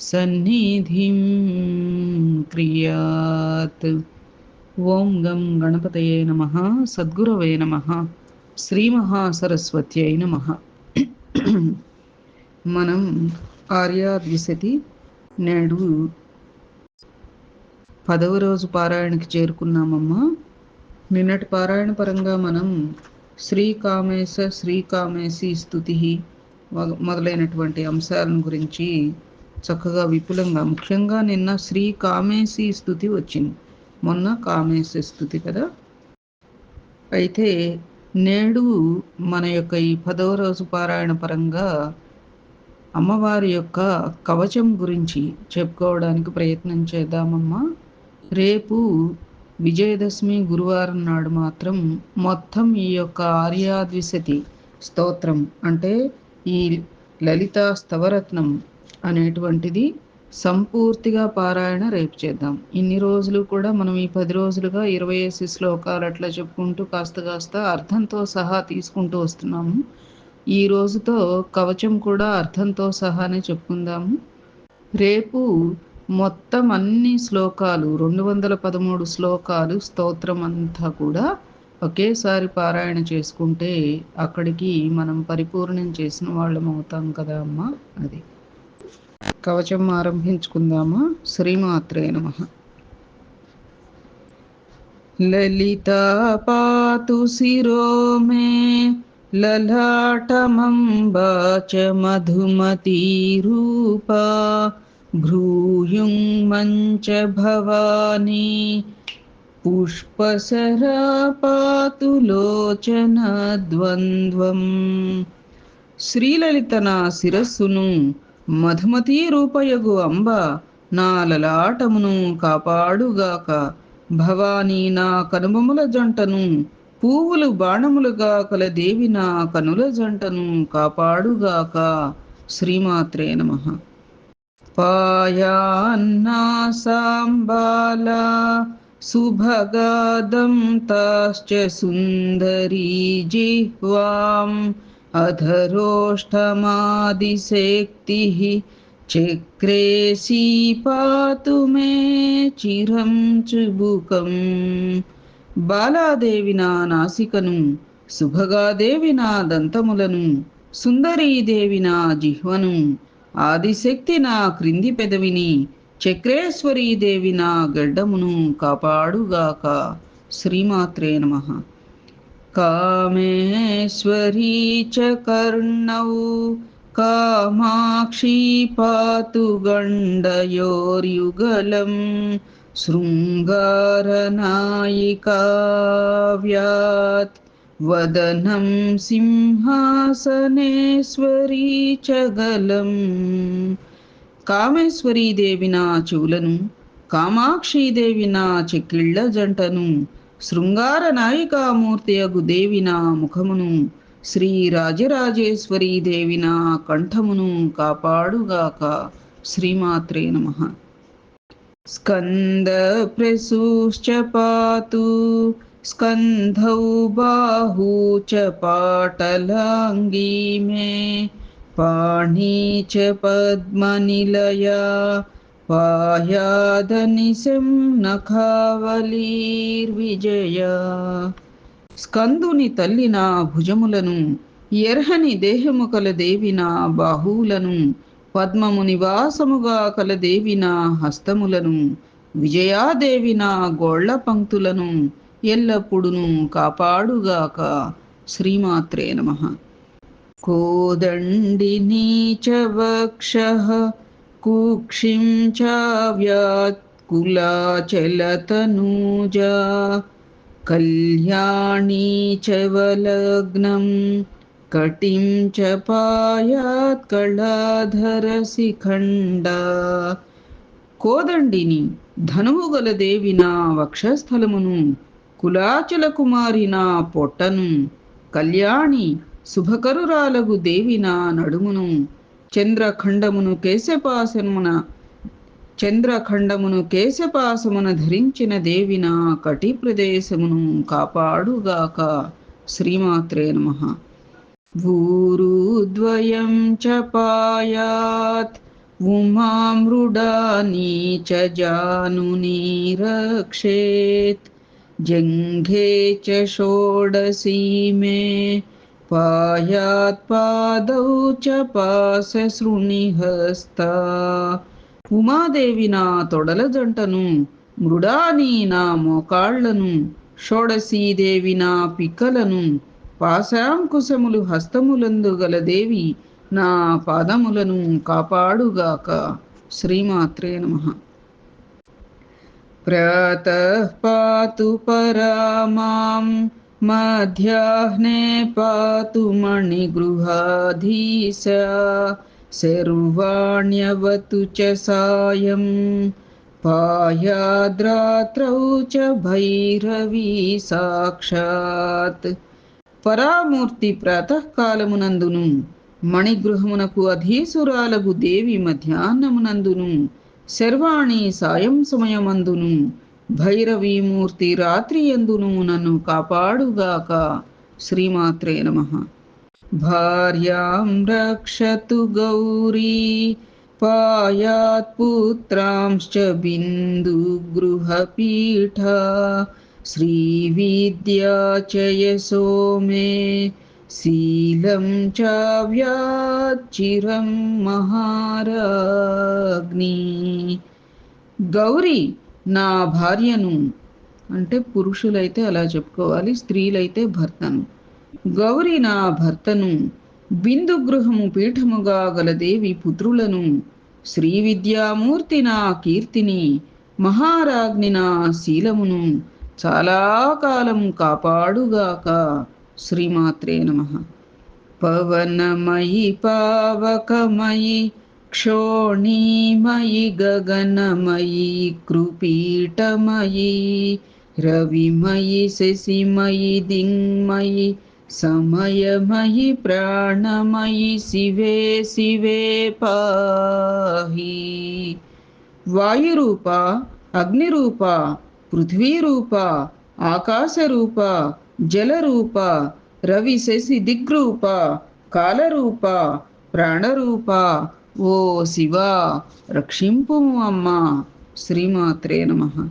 సన్నిధిం క్రియాత్ ఓం గం గణపతయే నమ సద్గురవే నమ శ్రీమహాసరస్వత్యై నమ మనం ఆర్యాద్విశతి నేడు పదవ రోజు పారాయణకి చేరుకున్నామమ్మా. నిన్నటి పారాయణ పరంగా మనం శ్రీకామేశ శ్రీకామేశి స్థుతి మొదలైనటువంటి అంశాలను గురించి చక్కగా విపులంగా. ముఖ్యంగా నిన్న శ్రీ కామేశి స్థుతి వచ్చింది. మొన్న కామేశ స్థుతి కదా? అయితే నేడు మన యొక్క ఈ పదవ రోజు పారాయణ పరంగా అమ్మవారి యొక్క కవచం గురించి చెప్పుకోవడానికి ప్రయత్నం చేద్దామమ్మా. రేపు విజయదశమి గురువారం నాడు మాత్రం మొత్తం ఈ యొక్క ఆర్యాద్విశతి స్తోత్రం అంటే ఈ లలితా స్తవరత్నం అనేటువంటిది సంపూర్తిగా పారాయణ రేపు చేద్దాం. ఇన్ని రోజులు కూడా మనం ఈ పది రోజులుగా ఇరవై ఏసి శ్లోకాలు అట్లా చెప్పుకుంటూ కాస్త కాస్త అర్థంతో సహా తీసుకుంటూ వస్తున్నాము. ఈ రోజుతో కవచం కూడా అర్థంతో సహానే చెప్పుకుందాము. రేపు మొత్తం అన్ని శ్లోకాలు రెండు వందల పదమూడు శ్లోకాలు స్తోత్రం అంతా కూడా ఒకేసారి పారాయణ చేసుకుంటే అక్కడికి మనం పరిపూర్ణం చేసిన వాళ్ళం అవుతాం కదా అమ్మ? అది. కవచం ఆరంభించుకుందామా? శ్రీమాత్రే నమ. లలిత పాతు శిరో మే లలాటమంబా మధుమతి రూపా భ్రూయుం మంచ భవానీ పుష్పసరా పాతు లోచన ద్వంద్వం శ్రీలలిత నా శిరస్సును మధుమతీ రూపయగు అంబ నా లలాటమును కాపాడుగాక. భవానీ నా కనుబొమ్మల జంటను పువ్వులు బాణములుగా కల దేవి నా కనుల జంటను కాపాడుగాక. శ్రీమాత్రే నమ. పాయాన్నా సాంబాల సుభగాదం తాశ్చ సుందరీ జిహ్వాం अधरोष्ठमादिशक्तिः चक्रेशी पातु मे చిరం చుబుకం బాలాదేవి నా నాసికను సుభగాదేవి నా దంతములను సుందరీదేవి నా జిహ్వను ఆదిశక్తి నా క్రింది పెదవిని చక్రేశ్వరీదేవి నా గడ్డమును కాపాడుగాక శ్రీమాత్రే నమః कामेश्वरी च कर्णौ कामाक्षी पातु गण्डयोर्युगलं शृङ्गारनायिकाव्यात् वदनं సింహాసనేశ్వరీ చ గలం కామేశ్వరీదేవి నా చెవులను కామాక్షీదేవి నా చెక్కిళ్ళ జంటను శృంగార నాయికామూర్తియగు దేవి నా ముఖమును శ్రీ రాజరాజేశ్వరీ దేవి నా కంఠమును కాపాడుగాక. శ్రీమాత్రే నమ. స్కంద ప్రసూశ్చ పాతు స్కంధౌ బాహూ చ పాటలాంగీ మే పాణీ చ పద్మనిలయా పాయాదనిశం నఖావలీర్విజయ స్కందుని తల్లి నా భుజములను ఎర్హని దేహము కల దేవి నా బాహువులను పద్మము నివాసముగా కలదేవి నా హస్తములను విజయాదేవి నా గోళ్ళ పంక్తులను ఎల్లప్పుడును కాపాడుగాక. శ్రీమాత్రే నమ. కోదండి నీచవక్ష కూక్షిం చావ్యాత్కులాచలతనూజా కళ్యాణీ చవలగ్నం కటిం చ పాయాత్ కళాధరశిఖండా కోదండిని ధనువు గల దేవి నా వక్షస్థలమును కులాచల కుమారి నా పొట్టను కళ్యాణి శుభకరురాలగు దేవి నా నడుమును చంద్రఖండమును కేశపాసమున చంద్రఖండమును కేశపాసమున ధరించిన దేవి నా కటి ప్రదేశమును కాపాడుగాక. శ్రీమాత్రే నమ. భూరుద్వయం చ పాయాత్ ఉమామృడాని చ జానుని రక్షేత్ జంఘే చ షోడశీ మే పాదౌ చ పాశశృణిహస్తా ఉమాదేవి నా తొడల జంటను మృడాని నా మోకాళ్ళను షోడశీదేవి నా పిక్కలను పాశాంకుశములు హస్తములందు గల దేవి నా పాదములను కాపాడుగాక. శ్రీమాత్రే నమ. ప్రాతః పాతు పరామాం మధ్యాహ్నే పాతు మణిగృహాధీశ శర్వాణ్యవతు చ సాయం పాయాద్రాత్రౌ చ భైరవీ సాక్షాత్ పరామూర్తి ప్రాతకాలమునందును మణిగృహమునకు అధీసురాలగు దేవి మధ్యాహ్నమునందును శర్వాణి సాయం సమయమందును భైరవీమూర్తి రాత్రి ఎందును నన్ను కాపాడుగాక. శ్రీమాత్రే నమ. భార్యాం రక్షతు గౌరీ పాయాత్ పుత్రాంశ్చ బిందుగృహపీఠ శ్రీవిద్యా చ యశో మే శీలం వ్యాచిరం మహారాగ్ని గౌరీ నా భార్యను అంటే పురుషులైతే అలా చెప్పుకోవాలి స్త్రీలైతే భర్తను. గౌరీ నా భర్తను బిందు గృహము పీఠముగా గల దేవి పుత్రులను శ్రీ విద్యామూర్తి నా కీర్తిని మహారాజ్ని నా శీలమును చాలా కాలం కాపాడుగాక. శ్రీమాత్రే నమ. పవనమయి పావకమయి క్షోణీమయి గగనమయి కృపీటమయి రవిమయి శశిమయి దింగ్మయి సమయమయి ప్రాణమయి శివే శివే పాహి వాయురూప అగ్నిరూప పృథ్వీరూప ఆకాశరూప జలరూప రవి శశి దిగ్రూప కాలరూప ప్రాణరూప ఓ శివ రక్షింపుము అమ్మా శ్రీమాత్రే నమ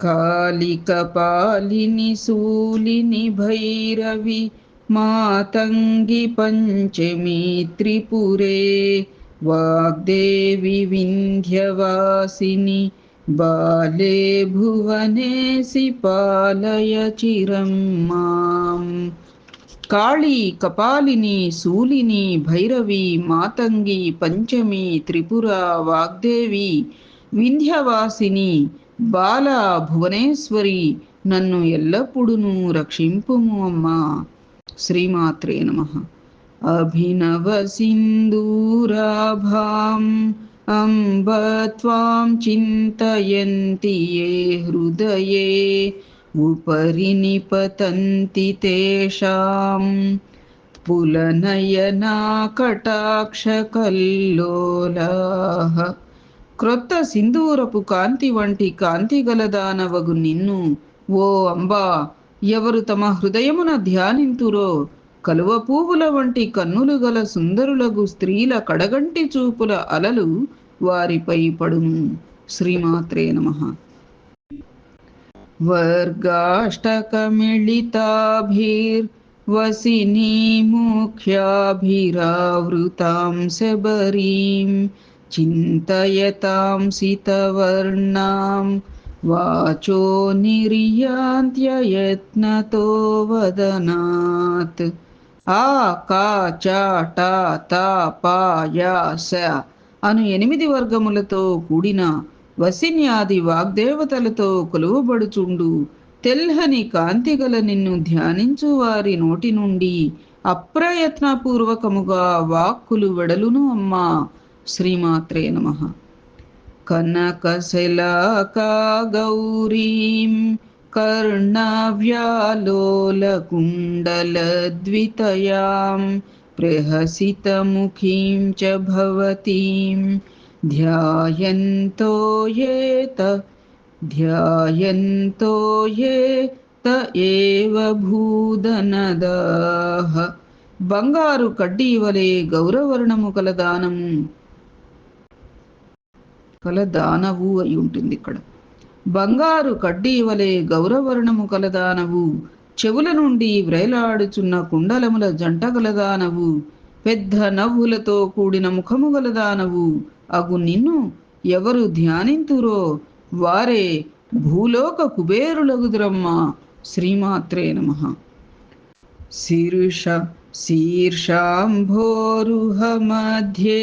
కాళికపాలిని శూలిని భైరవి మాతంగి పంచమి త్రిపురే వాగ్దేవి వింధ్యవాసిని బాలే భువనేసి పాలయ చిరం మాం కాళీ కపాలిని శూలిని భైరవి మాతంగి పంచమి త్రిపుర వాగ్దేవి వింధ్యవాసిని బాల భువనేశ్వరి నన్ను ఎల్లప్పుడూ రక్షింపుము అమ్మా. శ్రీమాత్రే నమ. అభినవ సింధూరాభాం అంబ త్వాం చింతయంతి ఏ హృదయే ఉపరి నిపతంతి తేషాం పులనయనా కటాక్ష క్రొత్త సింధూరపు కాంతి వంటి కాంతి గలదానవగు నిన్ను ఓ అంబా ఎవరు తమ హృదయమున ధ్యానింతురో కలువ పువ్వుల వంటి కన్నులు గల సుందరులగు స్త్రీల కడగంటి చూపుల అలలు వారిపై పడును శ్రీమాత్రే నమః. वसिनी मुख्याभिरावृतां शबरीं चिन्तयतां सितवर्णां वाचो निर्यान्त्ययत्नतो वदनात् ఆ కా చ ట త ప య స అను ఎనిమిది వర్గములతో కూడిన వసిన్యాది వాగ్దేవతలతో కొలువబడుచుండు తెల్హని కాంతిగల నిన్ను ధ్యానించు వారి నోటి నుండి అప్రయత్నపూర్వకముగా వాక్కులు వెడలును అమ్మా శ్రీమాత్రే నమ కనకశలాకా గౌరీం कर्णाव्यालोलकुण्डलद्वितयां प्रहसितमुखीं च भवतीं ధ్యాయంతో ఏత ధ్యాయంతో ఏత ఏవ భూదనదాహ బంగారు కడ్డి వలె గౌరవర్ణము కల దానము కల దానవు అయి ఉంటుంది ఇక్కడ. బంగారు కడ్డి వలె గౌరవర్ణము కల దానవు చెవుల నుండి వ్రైలాడుచున్న కుండలముల జంట కలదానవు. పెద్ద నవ్వులతో కూడిన ముఖము గలదానవు అగు నిన్ను ఎవరు ధ్యానింతురో వారే భూలోక కుబేరులగుదురమ్మ శ్రీమాత్రే నమ శీర్ష శీర్షాంభోరుహ మధ్యే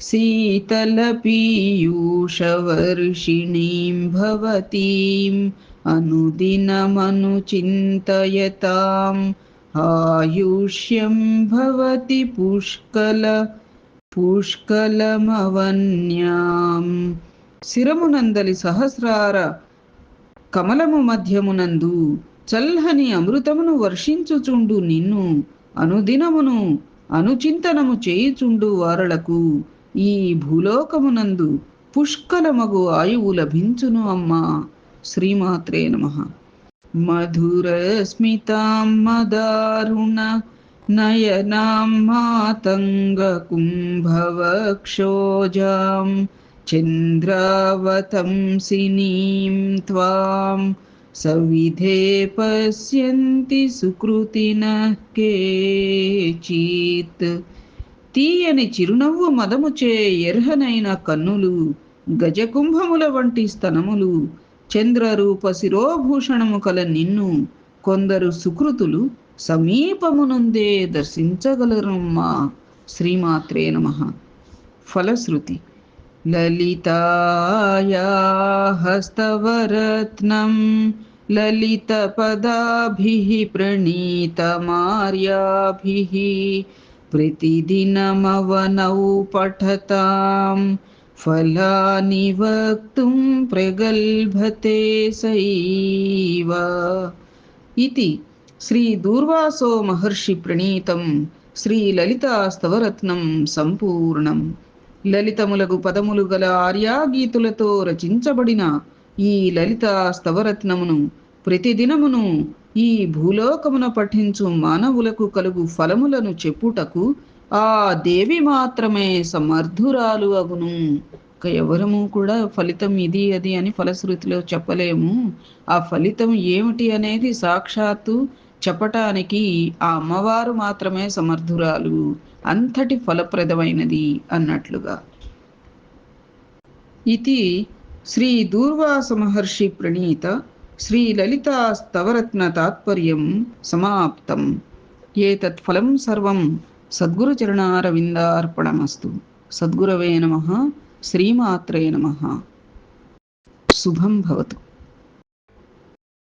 शीतलपीयूषवर्षिणीं भवतीम् अनुदिनमनुचिन्तयताम् आयुष्यं भवति पुष्कल పుష్కలమవన్యాం. శిరమునందలి సహస్రార కమలము మధ్యమునందు చల్హని అమృతమును వర్షించుచుండు నిన్ను అనుదినమును అనుచింతనము చేయుచుండు వారలకు ఈ భూలోకమునందు పుష్కలమగు ఆయువు లభించును అమ్మా. శ్రీమాత్రే నమ. మధురస్మితాం మదారుణ నయనాం మాతంగ కుంభవక్షోజాం చంద్రావతంసినీం త్వాం సవిధే పశ్యంతి సుకృతిన కేచిత్ తీయని చిరునవ్వు మదముచే ఎర్హనైన కన్నులు గజకుంభముల వంటి స్తనములు చంద్రరూప శిరోభూషణము కల నిన్ను కొందరు సుకృతులు సమీపమునుందే దర్శించగలరమ్మా శ్రీమాత్రే నమ ఫలశ్రుతి లలితాయా హస్తవరత్నం ललितपदाभिः प्रणीतमार्याभिः प्रतिदिनमवनौ पठतां फलानि वक्तुं प्रगल्भते सैव इति శ్రీ దూర్వాసో మహర్షి ప్రణీతం శ్రీ లలితాస్తవరత్నం సంపూర్ణం. లలితములగు పదములు గల ఆర్యాగీతులతో రచించబడిన ఈ లలితా స్తవరత్నమును ప్రతిదినమును ఈ భూలోకమున పఠించు మానవులకు కలుగు ఫలములను చెప్పుటకు ఆ దేవి మాత్రమే సమర్థురాలు అగును. ఎవరము కూడా ఫలితం ఇది అది అని ఫలశ్రుతిలో చెప్పలేము. ఆ ఫలితం ఏమిటి అనేది సాక్షాత్తు చెప్పటానికి ఆ అమ్మవారు మాత్రమే సమర్థురాలు. అంతటి ఫలప్రదమైనది అన్నట్లుగా. ఇది శ్రీ దూర్వాస మహర్షి ప్రణీత శ్రీ లలితా స్తవరత్న తాత్పర్యం సమాప్తం. ఏతత్ ఫలం సర్వం సద్గురుచరణారవిందార్పణమస్తు సద్గురవే నమ. శ్రీమాత్రే నమ. శుభం భవతు.